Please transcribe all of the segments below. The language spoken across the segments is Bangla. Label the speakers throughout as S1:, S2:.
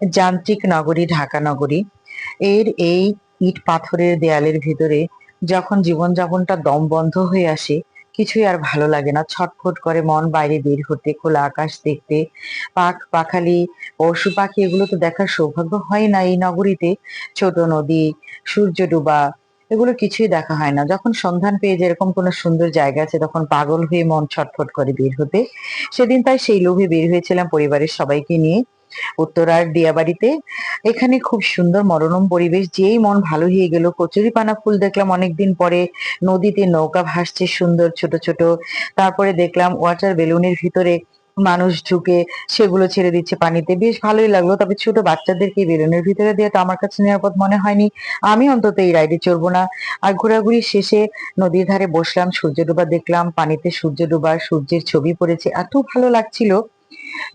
S1: যান্ত্রিক নগরী, ঢাকা নগরী। এর এই ইট পাথরের দেয়ালের ভিতরে যখন জীবনযাপনটা দম বন্ধ হয়ে আসে, কিছুই আর ভালো লাগে না। ছটফট করে মন বাইরে বের হতে, খোলা আকাশ দেখতে পাখ পাখালি, পশু পাখি, এগুলো তো দেখার সৌভাগ্য হয় না এই নগরীতে। ছোট নদী, সূর্য ডুবা, এগুলো কিছুই দেখা হয় না। যখন সন্ধান পেয়ে যেরকম কোনো সুন্দর জায়গা আছে, তখন পাগল হয়ে মন ছটফট করে বের হতে। সেদিন তাই সেই লোভে বের হয়েছিলাম পরিবারের সবাইকে নিয়ে। উত্তরার দিয়াবাড়িতে। এখানে খুব সুন্দর মনোরম পরিবেশ, যেই মন ভালো হয়ে গেল। কচুরিপানা ফুল দেখলাম অনেকদিন পরে। নদীতে নৌকা ভাসছে সুন্দর ছোট ছোট। তারপরে দেখলাম ওয়াটার বেলুনের ভিতরে মানুষ ঢুকে সেগুলো ছেড়ে দিচ্ছে পানিতে। বেশ ভালোই লাগল। তবে ছোট বাচ্চাদেরকে বেলুনের ভিতরে দিয়ে তো আমার কাছে নিরাপদ মনে হয়নি। আমি অন্তত এই রাইডে চড়বো না। আর ঘোরাঘুরি শেষে নদীর ধারে বসলাম, সূর্য ডোবা দেখলাম, পানিতে সূর্য ডোবা সূর্যের ছবি পড়েছে। এত ভালো লাগছিল।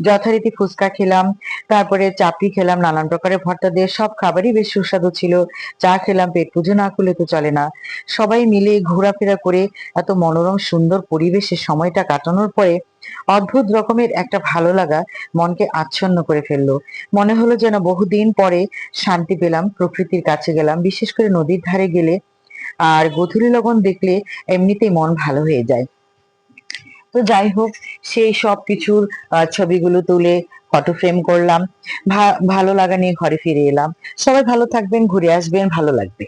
S1: যথারীতি ফুচকা খেলাম, তারপরে চাপড়ি খেলাম, নানান প্রকারের ভর্তা দিয়ে সব খাবারই বেশ সুস্বাদু ছিল। চা খেলাম, পেট পুজো না করলে তো চলে না। সবাই মিলে ঘোরাফেরা করে এত মনোরম, সুন্দর পরিবেশে সময়টা কাটানোর পরে অদ্ভুত রকমের একটা ভালো লাগা মনকে আচ্ছন্ন করে ফেলল। মনে হলো যেন বহুদিন পরে শান্তি পেলাম, প্রকৃতির কাছে গেলাম, বিশেষ করে নদীর ধারে গেলে। আর গধূলি লগন দেখলে এমনিতেই মন ভালো হয়ে যায়। তো যাই হোক, সেই সব কিছুর ছবিগুলো তুলে ফটো ফ্রেম করলাম। ভালো লাগা নিয়ে ঘরে ফিরে এলাম। সবাই ভালো থাকবেন, ঘুরে আসবেন, ভালো লাগবে।